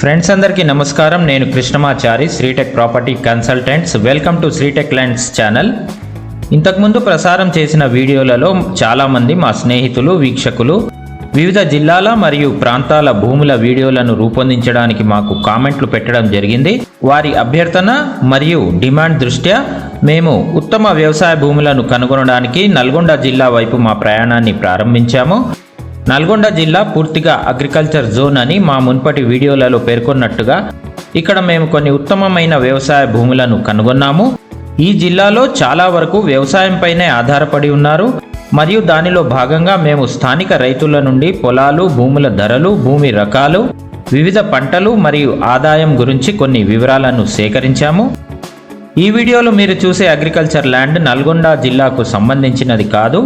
Friends అందరికీ నమస్కారం. నేను Krishnamachari Sritech property consultants welcome to Sritech lands channel ఇంతకుముందు ప్రసారం చేసిన వీడియోలలో చాలామంది మా స్నేహితులు వీక్షకులు వివిధ జిల్లాల మరియు ప్రాంతాల భూముల వీడియోలను రూపొందించడానికి మాకు కామెంట్లు పెట్టడం జరిగింది. వారి అభ్యర్థన మరియు డిమాండ్ దృష్ట్యా మేము ఉత్తమ వ్యవసాయ భూములను కనుగొనడానికి నల్గొండ జిల్లా వైపు మా ప్రయాణాన్ని ప్రారంభించాము. నల్గొండ జిల్లా పూర్తిగా అగ్రికల్చర్ జోన్ అని మా మున్పటి వీడియోలలో పేర్కొన్నట్టుగా ఇక్కడ మేము కొన్ని ఉత్తమమైన వ్యవసాయ భూములను కనుగొన్నాము. ఈ జిల్లాలో చాలా వరకు వ్యవసాయంపైనే ఆధారపడి ఉన్నారు. మరియు దానిలో భాగంగా మేము స్థానిక రైతుల నుండి పొలాలు భూముల ధరలు భూమి రకాలు వివిధ పంటలు మరియు ఆదాయం గురించి కొన్ని వివరాలను సేకరించాము. ఈ వీడియోలో మీరు చూసే అగ్రికల్చర్ ల్యాండ్ నల్గొండ జిల్లాకు సంబంధించినది కాదు.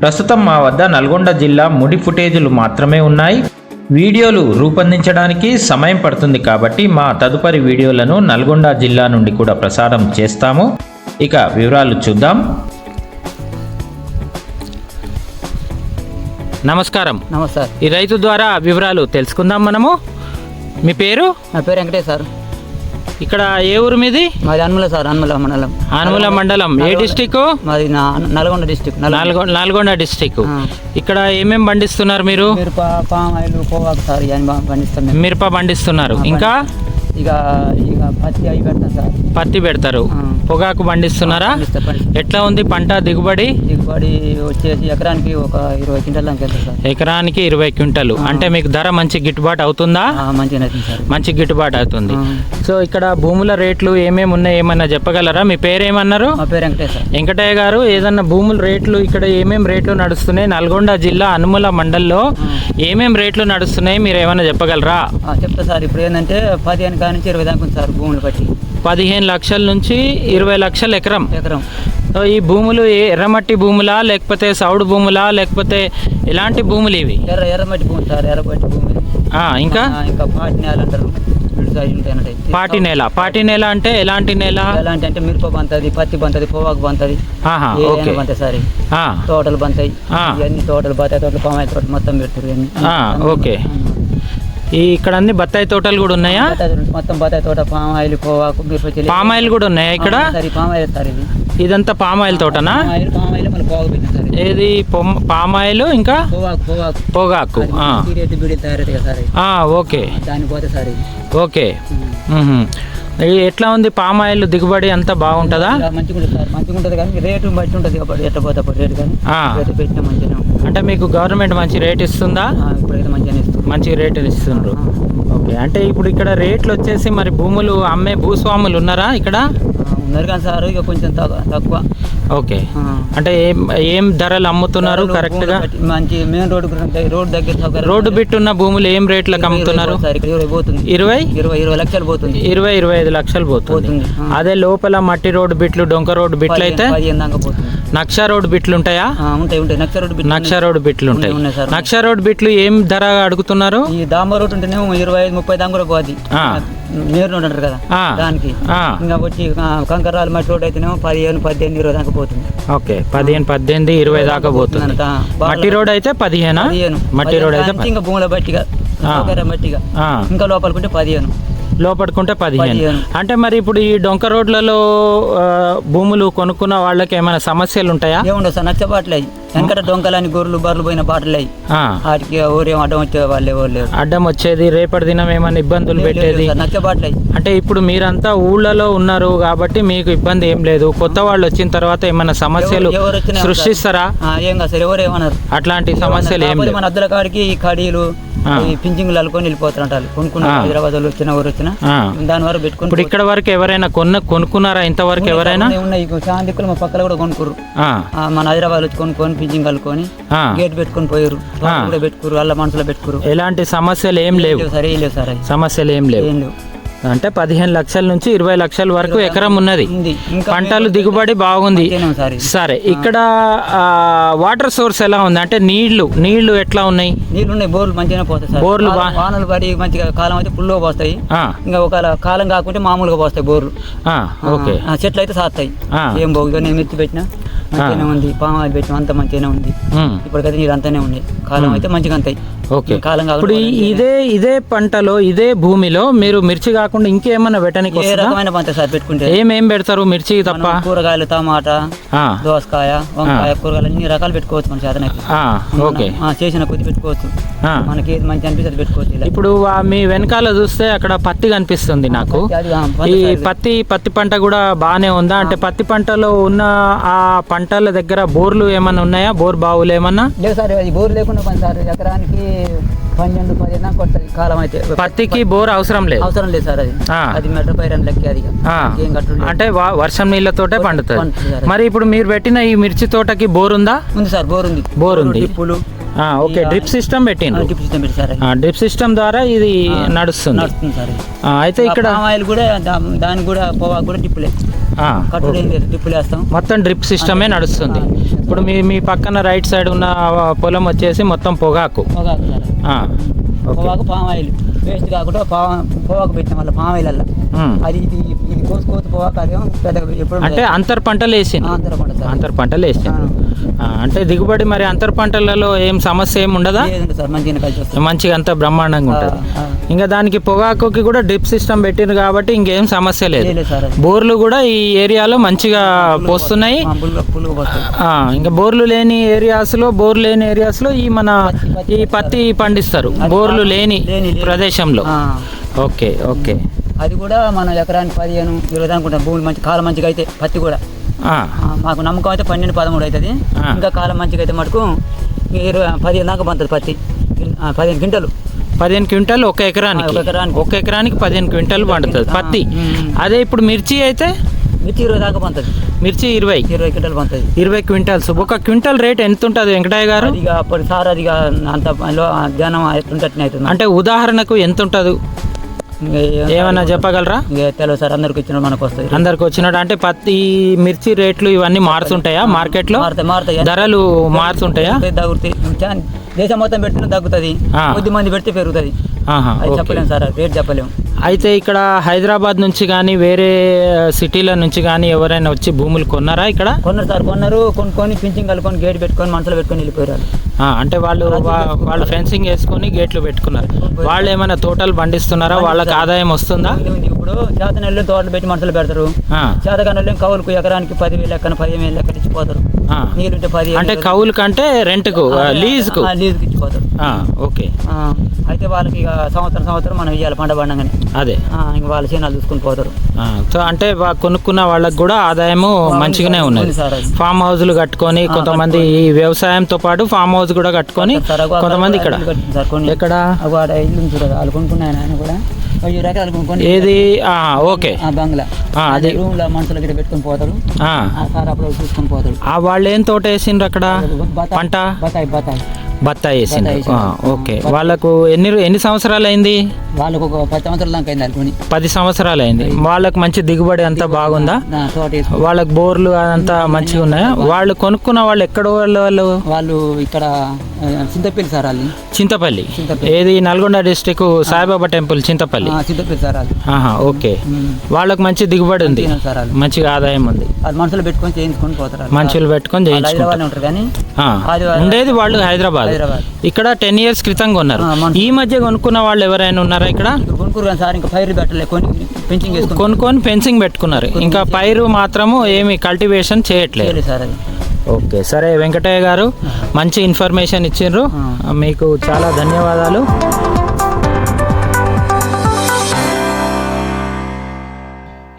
ప్రస్తుతం మా వద్ద నల్గొండ జిల్లా ముడి ఫుటేజులు మాత్రమే ఉన్నాయి. వీడియోలు రూపొందించడానికి సమయం పడుతుంది కాబట్టి మా తదుపరి వీడియోలను నల్గొండ జిల్లా నుండి కూడా ప్రసారం చేస్తాము. ఇక వివరాలు చూద్దాం. నమస్కారం. నమస్తే సార్ ఈ రైతు ద్వారా వివరాలు తెలుసుకుందాం మనము. మీ పేరు? నా పేరు వెంకటేష్ సార్. ఇక్కడ ఏ ఊరు మీది? మాది అనుమల సార్ అనుమల మండలం. ఆనుమల మండలం. ఏ డిస్టిక్ మాది నల్గొండ డిస్టిక్ నల్గొండ. నల్గొండ డిస్టిక్. ఇక్కడ ఏమేం పండిస్తున్నారు మీరు? మీరు పా- పామ్ ఆయిల్ పోవాకు సార్ ఇవన్నీ బాగా పండిస్తాం మేము. మిరప పండిస్తున్నారు. ఇంకా? ఇక ఇక పత్తి అవి పెడతాం సార్. పత్తి పెడతారు. పొగాకు పండిస్తున్నారా? పండిస్తాం, పండిస్తాం. ఎట్లా ఉంది పంట దిగుబడి? దిగుబడి వచ్చేసి ఎకరానికి ఒక ఇరవై క్వింటల్ సార్. ఎకరానికి ఇరవై క్వింటలు. అంటే మీకు ధర మంచి గిట్టుబాటు అవుతుందా? మంచి గిట్టుబాటు అవుతుంది. సో ఇక్కడ భూముల రేట్లు ఏమేమి ఉన్నాయి ఏమన్నా చెప్పగలరా? మీ పేరు వెంకటేష్ సార్. వెంకటయ్య గారు ఏదన్నా భూముల రేట్లు ఇక్కడ ఏమేం రేట్లు నడుస్తున్నాయి? నల్గొండ జిల్లా అనుముల మండల్లో ఏమేం రేట్లు నడుస్తున్నాయి? మీరు ఏమైనా చెప్పగలరా? చెప్తా సార్. ఇప్పుడు ఏంటంటే పదిహేను కాడ నుంచి ఇరవై దాకా ఉంది సార్. భూములు బట్టి పదిహేను లక్షల నుంచి ఇరవై లక్షల ఎకరం. ఎకరం. సో ఈ భూములు ఎర్రమట్టి భూములా లేకపోతే సౌడు భూములా లేకపోతే ఎలాంటి భూములు ఇవి? ఎర్ర ఎర్రమట్టి భూమి సార్ ఎర్రమట్టి భూమి ఆ, ఇంకా? ఇంకా పాటి నేల అంటారు. పాటి నేల. పాటి నేల అంటే ఎలాంటి నేల? ఎలాంటి అంటే మిరప బంతది పత్తి బంతది పొగాకు బంతది బంతాయి సార్ తోటలు బంతాయి. ఇవన్నీ తోటలు బత్తాయి తోటలు పామాయి తోటలు మొత్తం పెడతారు ఓకే. ఈ ఇక్కడ అన్ని బత్తాయి తోటలు కూడా ఉన్నాయా? మొత్తం బత్తాయి తోట పామాయిల్ పొగాకు మిరప చెల్లి పామాయిల్ కూడా ఉన్నాయా ఇక్కడ? పామాయిల్ సార్ ఇది. ఇదంతా పామాయిల్ తోటనా? పామాయిల్ పామాయిల్ మళ్ళీ పొగాకు పెట్టిన. ఏది? పొమ్- పామాయిల్ ఇంకా? పొగాకు పొగాకు పొగాకు ఓకే. దాన్ని పోతే సార్ ఇది. ఓకే. ఎట్లా ఉంది పామాయిల్ దిగుబడి అంతా బాగుంటుందా? మంచిగా ఉంటుంది సార్ మంచిగా ఉంటుంది కానీ రేటు బట్టి ఉంటుంది కాబట్టి ఎట్ట పోతే రేటు కానీ. రేటు పెట్టినా ఉంటుంది. అంటే మీకు గవర్నమెంట్ మంచి రేట్ ఇస్తుందా? ఇప్పుడైతే మంచిగానే ఇస్తుంది మంచి రేట్ ఇస్తుండ్రు. ఓకే. అంటే ఇప్పుడు ఇక్కడ రేట్లు వచ్చేసి మరి భూములు అమ్మే భూస్వాములు ఉన్నారా ఇక్కడ? ఉన్నారు కానీ సార్ ఇక కొంచెం తక్కువ ఓకే. అంటే ఏం ఏం ధరలు అమ్ముతున్నారు కరెక్ట్గా? మంచి మెయిన్ గురించి రోడ్ దగ్గర రోడ్డు బిట్ ఉన్న భూములు ఏం రేట్లకు అమ్ముతున్నారు? ఇరవై పోతుంది. ఇరవై? ఇరవై ఇరవై లక్షలు పోతుంది. ఇరవై ఇరవై ఐదు లక్షలు పోతుంది. అదే లోపల మట్టి రోడ్డు బిట్లు డొంక రోడ్డు బిట్లు అయితే నక్షా రోడ్డు బిట్లు ఉంటాయా? ఉంటాయి ఉంటాయి. నక్ష రోడ్డు బిట్ నక్షా రోడ్డు బిట్లు ఉంటాయి. ఉన్నాయి సార్. నక్షా రోడ్డు బిట్లు ఏం ధర అడుగుతున్నారు? ఈ దాంబా రోడ్ ఉంటేనేమో ఇరవై ఐదు ముప్పై పోద్ది ఆ. నేరు రోడ్ అంటారు కదా. దానికి. ఇంకా వచ్చి కంకరాలు మట్టి రోడ్ అయితేనేమో పదిహేను పద్దెనిమిది ఇరవై దాకా పోతుంది. ఓకే పదిహేను పద్దెనిమిది ఇరవై దాకా పోతుంది. మట్టి రోడ్ అయితే పదిహేనా? మట్టి రోడ్ అయితే ఇంకా భూముల బట్టిగా ఆ. ఇంకా లోపలికుంటే పదిహేను. లోపడుకుంటే పదిహేను. అంటే మరి ఇప్పుడు ఈ డొంక రోడ్లలో భూములు కొనుక్కున్న వాళ్ళకి ఏమైనా సమస్యలు ఉంటాయా? ఏముండవు సార్ నచ్చ బాటలు అయ్యి వెనకట డొంకలని గొర్రెలు బర్రెలు పోయిన బాటలు వాటికి ఊరేం అడ్డం వచ్చే వాళ్ళు ఎవరు లేరు. అడ్డం వచ్చేది రేపటి దినం ఏమైనా ఇబ్బందులు పెట్టేది? నచ్చ బాటలు అయ్యి అంటే ఇప్పుడు మీరంతా ఊళ్ళలో ఉన్నారు కాబట్టి మీకు ఇబ్బంది ఏం లేదు. కొత్త వాళ్ళు వచ్చిన తర్వాత ఏమైనా సమస్యలు సృష్టిస్తారా? ఏం కాదు సార్ ఎవరు ఏమన్నారు? అట్లాంటి సమస్యలు ఏం కాకపోతే లేవు. మన అద్దల కాడికి ఈ కడీలు. ఈ పింఛింగులు అల్లుకొని వెళ్ళిపోతారు అంటారు కొనుక్కున్న. హైదరాబాద్ వాళ్ళు వచ్చినా ఎవరు వచ్చినా. దాని వరకు పెట్టుకుని ఇప్పుడు ఇక్కడ వరకు ఎవరైనా కొన్న కొనుక్కున్నారా? ఇంతవరకు ఎవరైనా? ఉన్నాయి, చాలా దిక్కులు మా పక్కన కూడా ఆ, మన హైదరాబాద్ వచ్చి కొనుక్కొని పింఛింగ్ ఆ. గేట్ పెట్టుకొని పోయారు కూడా పెట్టుకురు అల్ల మనసులో పెట్టుకురు ఎలాంటి సమస్యలు ఏం లేవు. సార్ లేవు సార్. సమస్యలు ఏం లేవు. ఏం లేవు. అంటే పదిహేను లక్షల నుంచి ఇరవై లక్షల వరకు ఎకరం ఉన్నది. పంటలు దిగుబడి బాగుంది. సార్ ఇక్కడ వాటర్ సోర్స్ ఎలా ఉంది? అంటే నీళ్ళు నీళ్ళు ఎట్లా ఉన్నాయి? నీళ్ళు ఉన్నాయి బోర్లు మంచిగానే పోతాయి బోర్లు వానలు పడి మంచిగా కాలం అయితే ఫుల్గా పోస్తాయి. ఇంకా ఒక కాలం కాకుంటే మామూలుగా పోస్తాయి బోర్లు. ఓకే. చెట్లు అయితే సాస్తాయి ఆ. ఏం బాగు ఇక నేను మిర్చి పెట్టినా. మంచిగానే ఉంది పామాయిల్ పెట్టిన అంత మంచిగానే ఉంది. ఇప్పటికైతే నీళ్ళు అంతానే ఉన్నాయి. కాలం అయితే మంచిగా అంతాయి. ఓకే. కాలం ఇప్పుడు ఇదే ఇదే పంటలో ఇదే భూమిలో మీరు మిర్చి కాకుండా ఇంకేమన్నా పెట్టడానికి ఏ రకమైన పంట సార్ పెట్టుకుంటే? ఏమేం పెడతారు మిర్చి తప్ప? మనం కూరగాయలు టమాటా దోసకాయ వంకాయ కూరగాయలు అన్ని రకాలు పెట్టుకోవచ్చు మన చేతనకి. ఓకే. ఆ, చేసిన కొద్ది పెట్టుకోవచ్చు. మనకి ఏది మంచి అనిపిస్తుంది పెట్టుకోవచ్చు ఇలా. ఇప్పుడు ఆ మీ వెనకాల చూస్తే అక్కడ పత్తి కనిపిస్తుంది నాకు. అది ఆ, పంట ఈ. పత్తి పత్తి పంట కూడా బాగానే ఉందా? అంటే పత్తి పంటలో ఉన్న ఆ పంటల దగ్గర బోర్లు ఏమన్నా ఉన్నాయా? బోర్ బావులు ఏమన్నా? లేవు సార్ అది బోరు లేకుండా పని సార్. ఎకరానికి పన్నెండు పదిహేను దాకా కొడుతుంది కాలం అయితే. పత్తికి బోర్ అవసరం లేదు. అవసరం లేదు సార్ అది. అది మెట్ట పైరని లెక్క అది. ఏం కట్టు అంటే వర్షం నీళ్ళతోటే పండుతుంది. మరి ఇప్పుడు మీరు పెట్టిన ఈ మిర్చి తోటకి బోర్ ఉందా? ఉంది సార్ బోర్ ఉంది. బోర్ ఉంది. ఆ, ఓకే. డ్రిప్ సిస్టమ్ పెట్టిండ్రు. టిప్ సిస్టమ్ డ్రిప్ సిస్టమ్ ద్వారా ఇది నడుస్తుంది. నడుస్తుంది సార్ అయితే ఇక్కడ ఆయిల్ కూడా దా- దానికి కూడా పొగాకు కూడా ఆ, కట్టుడు టిప్పులు వేస్తాం. మొత్తం డ్రిప్ సిస్టమే నడుస్తుంది. ఇప్పుడు మీ మీ పక్కన రైట్ సైడ్ ఉన్న పొలం వచ్చేసి మొత్తం పొగాకు. పొగాకు పొగాకు పామ్ ఆయిల్ వేస్ట్ కాకుండా పా పొగాకు పెట్టిన వల్ల పామ్ ఆయిల్. అది ఇది పెద్దగా ఎప్పుడు అంటే అంతర్ పంటలు పంట సార్. అంతర్ పంటలు ఆ, అంటే దిగుబడి మరి అంతర్ పంటలలో ఏం సమస్య ఏమి ఉండదా? లేదండి సార్ మంచిగా కలిసి వస్తుంది. మంచిగా అంత బ్రహ్మాండంగా ఉంటుంది. ఇంకా దానికి పొగాకుకి కూడా డ్రిప్ సిస్టమ్ పెట్టిండ్రు కాబట్టి ఇంకేం సమస్య లేదు. లేదు సార్ అది. బోర్లు కూడా ఈ ఏరియాలో మంచిగా పోస్తున్నాయి. ఆ, ఆ, ఇంకా బోర్లు లేని ఏరియాస్లో బోర్లు లేని ఏరియాస్లో ఈ మన ఈ పత్తి పండిస్తారు. బోర్లు లేని లేని- లేని. ప్రదేశంలో. ఆ. Okay okay. అది కూడా మనం ఎకరానికి పదిహేను ఇరవై అనుకుంటాం భూమి మంచి కాలం మంచిగా అయితే పత్తి కూడా. మాకు నమ్మకం అయితే పన్నెండు పదమూడు అవుతుంది. ఇంకా కాలం మంచిగా అయితే మటుకు ఇరవై పదిహేను దాకా పంతుంది పత్తి. పదిహేను క్వింటలు. పదిహేను క్వింటాలు ఒక ఎకరానికి. ఒక ఎకరానికి. ఒక ఎకరానికి పదిహేను క్వింటాలు పండుతుంది పత్తి. అదే ఇప్పుడు మిర్చి అయితే? మిర్చి ఇరవై దాకా పంతుంది మిర్చి ఇరవై. ఇరవై క్వింటలు పంతుంది ఇరవై క్వింటాల్స్ ఒక క్వింటల్ రేట్ ఎంత ఉంటుంది వెంకటయ్య గారు? అప్పుడు సార్ అది అంత ధ్యానం ఎట్లుంటట్నే అవుతుంది. అంటే ఉదాహరణకు ఎంత ఉంటుంది ఏమన్నా చెప్పగలరా? తెలియదు సార్ అందరికి ఇచ్చిన మనకు వస్తుంది అందరికి వచ్చినట్టు అంటే పత్తి మిర్చి రేట్లు ఇవన్నీ మారుతుంటాయా మార్కెట్లో? మారుతాయి మారుతాయి. ధరలు మారుతుంటాయా? తగ్గుతాయి దేశం మొత్తం పెట్టినా తగ్గుతుంది. కొద్ది మంది పెడితే పెరుగుతుంది. చెప్పలేము సార్ రేట్ చెప్పలేము అయితే ఇక్కడ హైదరాబాద్ నుంచి కానీ వేరే సిటీల నుంచి కానీ ఎవరైనా వచ్చి భూములు కొన్నారా ఇక్కడ? కొన్నారు సార్ కొన్నారు. కొనుక్కొని పింఛింగ్ కలుకొని గేట్ పెట్టుకొని మనసులో పెట్టుకొని వెళ్ళిపోయారు. అంటే వాళ్ళు వాళ్ళు ఫెన్సింగ్ వేసుకొని గేట్లు పెట్టుకున్నారు. వాళ్ళు ఏమైనా తోటలు పండిస్తున్నారా? వాళ్ళకి ఆదాయం వస్తుందా. ఇప్పుడు చేత నెలలు తోటలు పెట్టి మనసులో పెడతారు. ఆ, చేతకాని కవులకు ఎకరానికి పదివేలు లెక్కన పదిహేను వేలు లెక్కన ఇచ్చిపోతారు. నీళ్ళుంటే పది అంటే కౌలు కంటే రెంట్కు లీజ్కు? లీజుకి ఇచ్చిపోతారు. ఓకే. అయితే వాళ్ళకి ఇక సంవత్సరం సంవత్సరం మనం ఇవ్వాలి పంట పండగానే. అదే. ఇంక వాళ్ళ చీనాలు చూసుకుని పోతారు. సో అంటే కొనుక్కున్న వాళ్ళకి కూడా ఆదాయము మంచిగానే ఉన్నది. ఫామ్ హౌస్లు కట్టుకొని కొంతమంది ఈ వ్యవసాయంతో పాటు ఫామ్ హౌస్ కూడా కట్టుకొని కొంతమంది ఇక్కడ ఎక్కడ? ఇల్లు చూడదు వాళ్ళు కొనుక్కున్నాయని ఆయన కూడా. వెయ్యి రకాలు కొనుక్కొని ఏది? ఓకే. ఆ బంగ్లా. అది. రూమ్లో మనుషులు గిట్ట పెట్టుకొని పోతారు ఆ. సార్ అప్పుడు చూసుకొని పోతాడు. ఆ వాళ్ళు ఏం తోట వేసిండ్రు అక్కడ? పంట? బత్తాయి బత్తాయి. బత్తాయి వేసిండ్రు. ఓకే. వాళ్ళకు ఎన్ని ఎన్ని సంవత్సరాలు అయింది వాళ్ళకు ఒక పది సంవత్సరాల దాకా అయింది అనుకుని పది సంవత్సరాలు అయింది. వాళ్ళకి మంచి దిగుబడి అంతా బాగుందా? వాళ్ళకి బోర్లు అదంతా మంచిగా ఉన్నాయా? వాళ్ళు కొనుక్కున్న వాళ్ళు ఎక్కడ వాళ్ళు వాళ్ళు? వాళ్ళు ఇక్కడ చింతపల్లి సార్ వాళ్ళు చింతపల్లి. ఏది? Nalgonda district Saibaba temple Chintapalli. Chintapalli sir వాళ్ళు ఓకే. వాళ్ళకి మంచి దిగుబడి ఉంది. మంచిగా ఆదాయం ఉంది. మనుషులు పెట్టుకొని చేయించుకొని పోతారు. మనుషులు పెట్టుకొని చేయించుకుంటారు. ఉండేది వాళ్ళు హైదరాబాద్. ఇక్కడ టెన్ ఇయర్స్ క్రితం కొన్నారు ఆ, మన- ఈ మధ్య కొనుక్కున్న వాళ్ళు ఎవరైనా ఉన్నారా? ఇక్కడ? సార్ ఇంకా పైరు పెట్టలే కొని పెంచింగ్ వేసుకొని. కొనుక్కొని ఫెన్సింగ్ పెట్టుకున్నారు. ఇంకా పైరు మాత్రము ఏమి కల్టివేషన్ చేయట్లేదు. సార్ అది. ఓకే సరే వెంకటయ్య గారు మంచి ఇన్ఫర్మేషన్ ఇచ్చిండ్రు. మీకు చాలా ధన్యవాదాలు.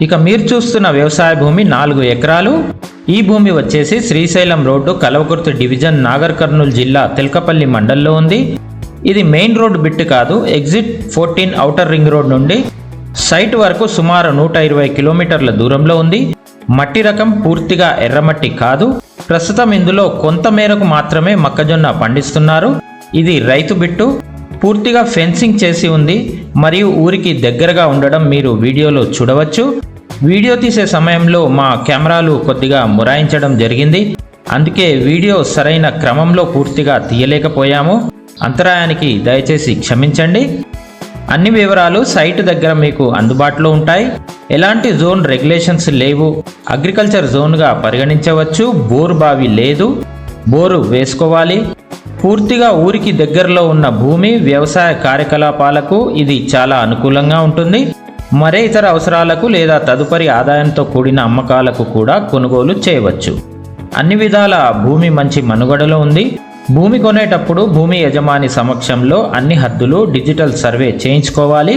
ఇక మీరు చూస్తున్న వ్యవసాయ భూమి నాలుగు ఎకరాలు. ఈ భూమి వచ్చేసి Srisailam road Kalwakurthy division Nagarkurnool జిల్లా తెల్కపల్లి మండల్లో ఉంది. ఇది మెయిన్ రోడ్ బిట్ కాదు. Exit fourteen outer ring road నుండి సైట్ వరకు సుమారు నూట ఇరవై కిలోమీటర్ల దూరంలో ఉంది. మట్టి రకం పూర్తిగా ఎర్రమట్టి కాదు. ప్రస్తుతం ఇందులో కొంత మేరకు మాత్రమే మొక్కజొన్న పండిస్తున్నారు. ఇది రైతు బిట్టు. పూర్తిగా ఫెన్సింగ్ చేసి ఉంది. మరియు ఊరికి దగ్గరగా ఉండడం మీరు వీడియోలో చూడవచ్చు. వీడియో తీసే సమయంలో మా కెమెరాలు కొద్దిగా మురాయించడం జరిగింది. అందుకే వీడియో సరైన క్రమంలో పూర్తిగా తీయలేకపోయాము. అంతరాయానికి దయచేసి క్షమించండి. అన్ని వివరాలు సైట్ దగ్గర మీకు అందుబాటులో ఉంటాయి. ఎలాంటి జోన్ రెగ్యులేషన్స్ లేవు. అగ్రికల్చర్ జోన్గా పరిగణించవచ్చు. బోరు బావి లేదు. బోరు వేసుకోవాలి. పూర్తిగా ఊరికి దగ్గరలో ఉన్న భూమి వ్యవసాయ కార్యకలాపాలకు ఇది చాలా అనుకూలంగా ఉంటుంది. మరే ఇతర అవసరాలకు లేదా తదుపరి ఆదాయంతో కూడిన అమ్మకాలకు కూడా కొనుగోలు చేయవచ్చు. అన్ని విధాల భూమి మంచి మనుగడలో ఉంది. భూమి కొనేటప్పుడు భూమి యజమాని సమక్షంలో అన్ని హద్దులు డిజిటల్ సర్వే చేయించుకోవాలి.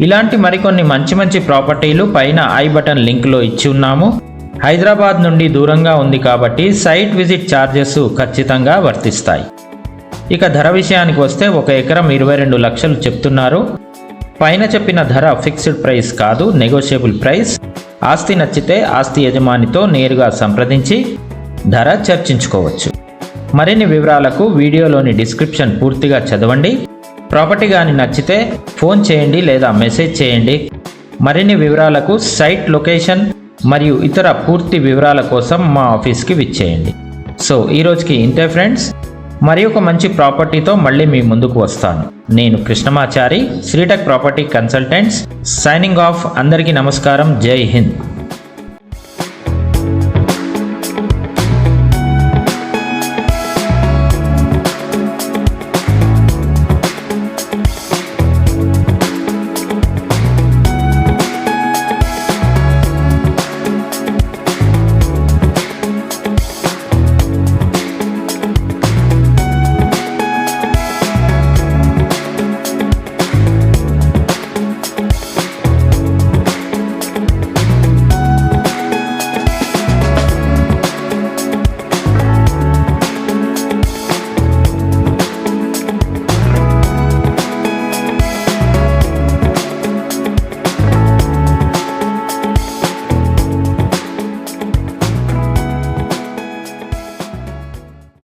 ఇలాంటి మరికొన్ని మంచి మంచి ప్రాపర్టీలు పైన ఐ బటన్ లింక్లో ఇచ్చి ఉన్నాము. హైదరాబాద్ నుండి దూరంగా ఉంది కాబట్టి సైట్ విజిట్ ఛార్జెస్ ఖచ్చితంగా వర్తిస్తాయి. ఇక ధర విషయానికి వస్తే ఒక ఎకరం ఇరవై రెండు లక్షలు చెప్తున్నారు. పైన చెప్పిన ధర ఫిక్స్డ్ ప్రైస్ కాదు నెగోషియబుల్ ప్రైస్. ఆస్తి నచ్చితే ఆస్తి యజమానితో నేరుగా సంప్రదించి ధర చర్చించుకోవచ్చు. మరిన్ని వివరాలకు వీడియోలోని డిస్క్రిప్షన్ పూర్తిగా చదవండి. ప్రాపర్టీ కానీ నచ్చితే ఫోన్ చేయండి లేదా మెసేజ్ చేయండి. మరిన్ని వివరాలకు సైట్ లొకేషన్ మరియు ఇతర పూర్తి వివరాల కోసం మా ఆఫీస్కి విచ్చేయండి. సో ఈ రోజుకి ఇంతే ఫ్రెండ్స్. మరి ఒక మంచి ప్రాపర్టీతో మళ్ళీ మీ ముందుకు వస్తాను. నేను Krishnamachari Sritech property consultants signing off అందరికీ నమస్కారం. జై హింద్.